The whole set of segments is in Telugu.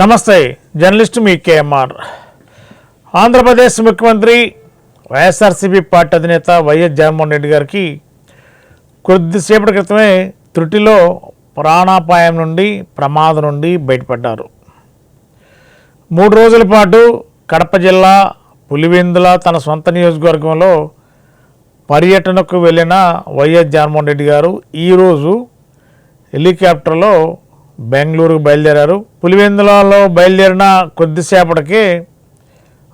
నమస్తే జర్నలిస్ట్ మీ కేఎంఆర్. ఆంధ్రప్రదేశ్ ముఖ్యమంత్రి వైఎస్ఆర్సీపీ పార్టీ అధినేత వైఎస్ జగన్మోహన్ రెడ్డి గారికి కొద్దిసేపటి క్రితమే త్రుటిలో ప్రాణాపాయం నుండి ప్రమాదం నుండి బయటపడ్డారు. మూడు రోజుల పాటు కడప జిల్లా పులివెందుల తన సొంత నియోజకవర్గంలో పర్యటనకు వెళ్ళిన వైఎస్ జగన్మోహన్ రెడ్డి గారు ఈరోజు హెలికాప్టర్లో బెంగళూరుకు బయలుదేరారు. పులివెందులలో బయలుదేరిన కొద్దిసేపటికి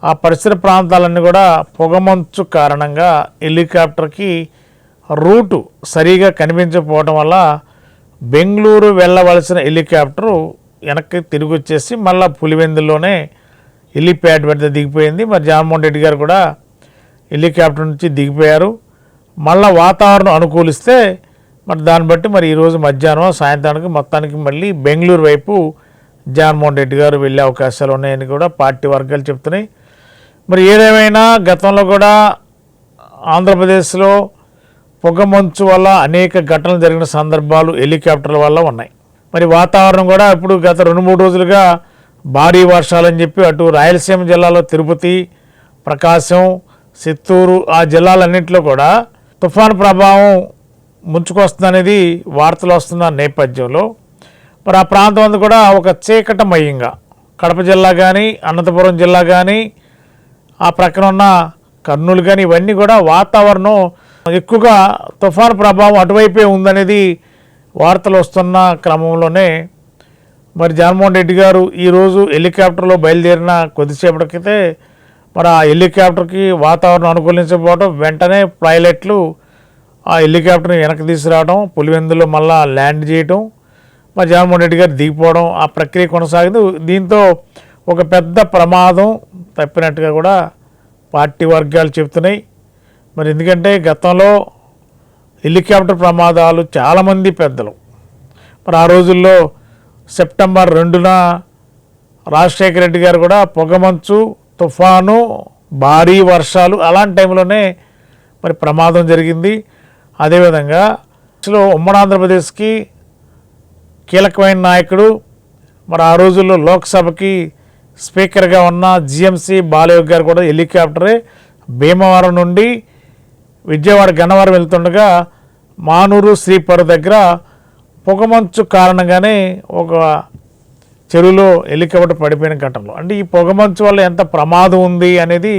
ఆ పరిసర ప్రాంతాలన్నీ కూడా పొగమంచు కారణంగా హెలికాప్టర్కి రూటు సరిగా కనిపించకపోవడం వల్ల బెంగళూరు వెళ్ళవలసిన హెలికాప్టరు వెనక్కి తిరిగి వచ్చేసి మళ్ళీ పులివెందులోనే హెలిప్యాడ్ పెడితే దిగిపోయింది. మరి జగన్మోహన్ రెడ్డి గారు కూడా హెలికాప్టర్ నుంచి దిగిపోయారు. మళ్ళా వాతావరణం అనుకూలిస్తే మరి దాన్ని బట్టి మరి ఈరోజు మధ్యాహ్నం సాయంత్రానికి మొత్తానికి మళ్ళీ బెంగళూరు వైపు జగన్మోహన్ రెడ్డి గారు వెళ్ళే అవకాశాలు ఉన్నాయని కూడా పార్టీ వర్గాలు చెప్తున్నాయి. మరి ఏదేమైనా గతంలో కూడా ఆంధ్రప్రదేశ్లో పొగమంచు వల్ల అనేక ఘటనలు జరిగిన సందర్భాలు హెలికాప్టర్ల వల్ల ఉన్నాయి. మరి వాతావరణం కూడా ఇప్పుడు గత రెండు మూడు రోజులుగా భారీ వర్షాలని చెప్పి అటు రాయలసీమ జిల్లాలో తిరుపతి ప్రకాశం చిత్తూరు ఆ జిల్లాలన్నింటిలో కూడా తుఫాను ప్రభావం ముంచుకొస్తుందనేది వార్తలు వస్తున్న నేపథ్యంలో. మరి ఆ ప్రాంతం అంతా కూడా ఒక చీకటమయంగా. కడప జిల్లా కానీ అనంతపురం జిల్లా కానీ ఆ ప్రక్కన ఉన్న కర్నూలు కానీ ఇవన్నీ కూడా వాతావరణం ఎక్కువగా తుఫాను ప్రభావం అటువైపే ఉందనేది వార్తలు వస్తున్న క్రమంలోనే. మరి జగన్మోహన్ రెడ్డి గారు ఈరోజు హెలికాప్టర్లో బయలుదేరిన కొద్దిసేపటికైతే మరి ఆ హెలికాప్టర్కి వాతావరణం అనుకూలించకపోవడం వెంటనే పైలట్లు ఆ హెలికాప్టర్ని వెనక్కి తీసుకురావడం పులివెందులో మళ్ళా ల్యాండ్ చేయటం మా జగన్మోహన్ రెడ్డి గారు దిగిపోవడం ఆ ప్రక్రియ కొనసాగింది. దీంతో ఒక పెద్ద ప్రమాదం తప్పినట్టుగా కూడా పార్టీ వర్గాలు చెప్తున్నాయి మరి ఎందుకంటే గతంలో హెలికాప్టర్ ప్రమాదాలు చాలామంది పెద్దలు. మరి ఆ రోజుల్లో సెప్టెంబర్ రెండున రాజశేఖర రెడ్డి గారు కూడా పొగమంచు తుఫాను భారీ వర్షాలు అలాంటి టైంలోనే మరి ప్రమాదం జరిగింది. అదేవిధంగా అసలు ఉమ్మడి ఆంధ్రప్రదేశ్కి కీలకమైన నాయకుడు మరి ఆ రోజుల్లో లోక్సభకి స్పీకర్గా ఉన్న జిఎంసి బాలయోగ్ గారు కూడా హెలికాప్టరే. భీమవరం నుండి విజయవాడ గన్నవరం వెళ్తుండగా మానూరు శ్రీపరు దగ్గర పొగమంచు కారణంగానే ఒక చెరువులో హెలికాప్టర్ పడిపోయిన ఘటనలో. అంటే ఈ పొగమంచు వల్ల ఎంత ప్రమాదం ఉంది అనేది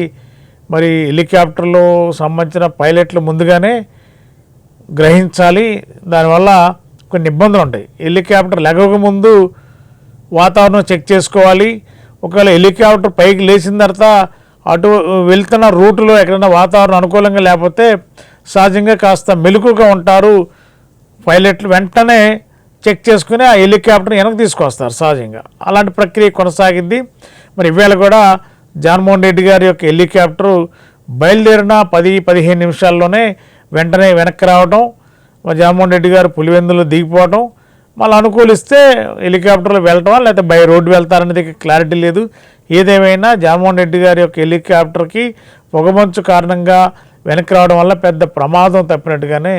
మరి హెలికాప్టర్లో సంబంధించిన పైలట్లు ముందుగానే గ్రహించాలి. దానివల్ల కొన్ని ఇబ్బందులు ఉంటాయి. హెలికాప్టర్ లెగక ముందు వాతావరణం చెక్ చేసుకోవాలి. ఒకవేళ హెలికాప్టర్ పైకి లేచిన తర్వాత అటు వెళ్తున్న రూటులో ఎక్కడైనా వాతావరణం అనుకూలంగా లేకపోతే సహజంగా కాస్త మెలుకుగా ఉంటారు. పైలట్లు వెంటనే చెక్ చేసుకుని ఆ హెలికాప్టర్ని వెనక్కి తీసుకొస్తారు సహజంగా. అలాంటి ప్రక్రియ కొనసాగింది. మరి ఇవాళ కూడా జగన్మోహన్ రెడ్డి గారి యొక్క హెలికాప్టరు బయలుదేరిన పది పదిహేను నిమిషాల్లోనే వెంటనే వెనక్కి రావటం మరి జగన్మోహన్ రెడ్డి గారు పులివెందులు దిగిపోవటం మళ్ళీ అనుకూలిస్తే హెలికాప్టర్లో వెళ్ళటమా లేకపోతే బై రోడ్డు వెళ్తారనేది క్లారిటీ లేదు. ఏదేమైనా జగన్మోహన్ రెడ్డి గారి యొక్క హెలికాప్టర్కి పొగమంచు కారణంగా వెనక్కి రావడం వల్ల పెద్ద ప్రమాదం తప్పినట్టుగానే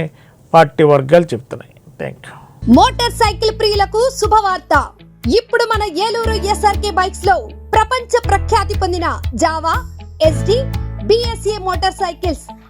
పార్టీ వర్గాలు చెప్తున్నాయి థ్యాంక్ యూ మోటార్ సైకిల్ ప్రియులకు శుభవార్త. ఇప్పుడు మన ఏలూరు ఎస్ఆర్కే బైక్స్లో ప్రపంచ ప్రఖ్యాతి పొందిన Java Yezdi BSA motor cycles.